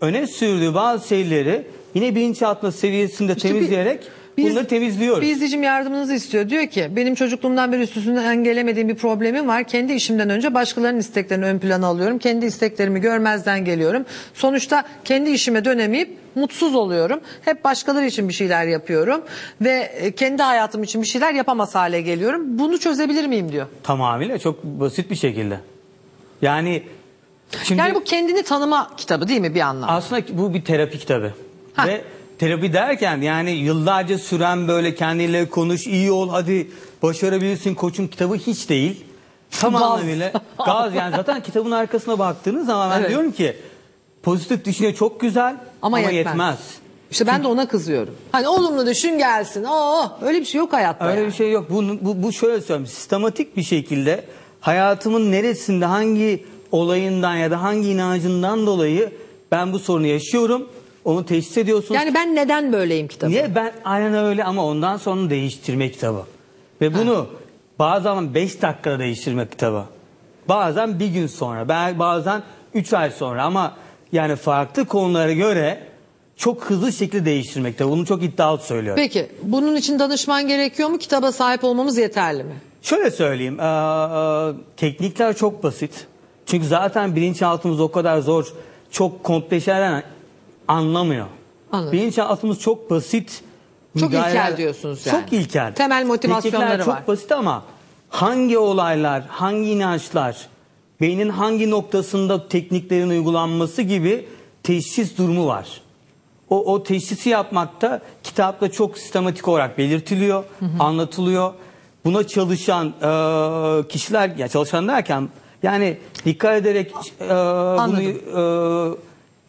öne sürdüğü bazı şeyleri yine bilinçaltı seviyesinde İşte temizleyerek biz- bunları temizliyoruz. Bir izleyicim yardımınızı istiyor. Diyor ki benim çocukluğumdan beri üstesinden gelemediğim bir problemim var. Kendi işimden önce başkalarının isteklerini ön plana alıyorum. Kendi isteklerimi görmezden geliyorum. Sonuçta kendi işime dönemeyip mutsuz oluyorum. Hep başkaları için bir şeyler yapıyorum. Ve e, kendi hayatım için bir şeyler yapamaz hale geliyorum. Bunu çözebilir miyim diyor. Tamamıyla çok basit bir şekilde. Yani şimdi Yani bu kendini tanıma kitabı değil mi bir anlamda? aslında bu bir terapi kitabı. Hah. Ve terapi derken yani yıllarca süren böyle kendiyle konuş, iyi ol, hadi başarabilirsin koçum kitabı hiç değil. Tam Gaz. anlamıyla gaz yani zaten kitabın arkasına baktığınız zaman ben Evet. diyorum ki pozitif düşünce çok güzel ama, Ama yetmez. yetmez. İşte ben de ona kızıyorum. Hani olumlu düşün gelsin. Oo, öyle bir şey yok hayatta. Öyle yani. bir şey yok. Bu, bu, bu şöyle söyleyeyim. Sistematik bir şekilde hayatımın neresinde hangi olayından ya da hangi inancından dolayı ben bu sorunu yaşıyorum. Onu teşhis ediyorsunuz. Yani ben neden böyleyim kitabı? Niye ben aynen öyle ama ondan sonra değiştirme kitabı. Ve bunu bazen zaman 5 dakikada değiştirme kitabı. Bazen bir gün sonra, bazen 3 ay sonra ama yani farklı konulara göre çok hızlı şekilde değiştirme kitabı. Bunu çok iddialı söylüyorum. Peki bunun için danışman gerekiyor mu? Kitaba sahip olmamız yeterli mi? Şöyle söyleyeyim, eee, teknikler çok basit. Çünkü zaten bilinçaltımız o kadar zor, çok komple şeyler anlamıyor. Anladım. Bilinçaltımız çok basit. Çok müdahaleler- ilkel diyorsunuz yani. Çok ilkel. Temel motivasyonları Teknikler var. çok basit ama hangi olaylar, hangi inançlar, beynin hangi noktasında tekniklerin uygulanması gibi teşhis durumu var. O, o teşhisi yapmakta kitapta çok sistematik olarak belirtiliyor, anlatılıyor. Buna çalışan e, kişiler, ya çalışan derken yani dikkat ederek e, bunu e,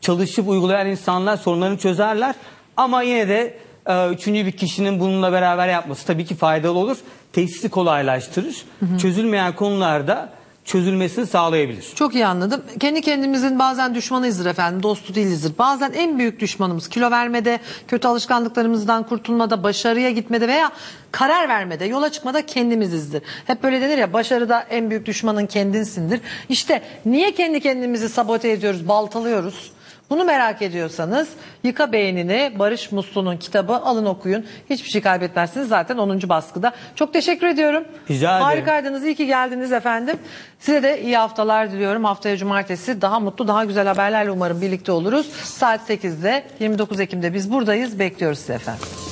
çalışıp uygulayan insanlar sorunlarını çözerler. Ama yine de e, üçüncü bir kişinin bununla beraber yapması tabii ki faydalı olur. Teşhisi kolaylaştırır. Çözülmeyen konularda çözülmesini sağlayabilir. Çok iyi anladım. Kendi kendimizin bazen düşmanıyızdır efendim, dostu değilizdir. Bazen en büyük düşmanımız kilo vermede, kötü alışkanlıklarımızdan kurtulmada, başarıya gitmede veya karar vermede, yola çıkmada kendimizizdir. Hep böyle denir ya başarıda en büyük düşmanın kendinsindir. İşte niye kendi kendimizi sabote ediyoruz, baltalıyoruz? Bunu merak ediyorsanız Yıka Beynini Barış Muslu'nun kitabı alın okuyun. Hiçbir şey kaybetmezsiniz zaten 10. baskıda. Çok teşekkür ediyorum. Rica ederim. Harikaydınız. İyi ki geldiniz efendim. Size de iyi haftalar diliyorum. Haftaya cumartesi daha mutlu, daha güzel haberlerle umarım birlikte oluruz. Saat 8'de 29 Ekim'de biz buradayız. Bekliyoruz sizi efendim.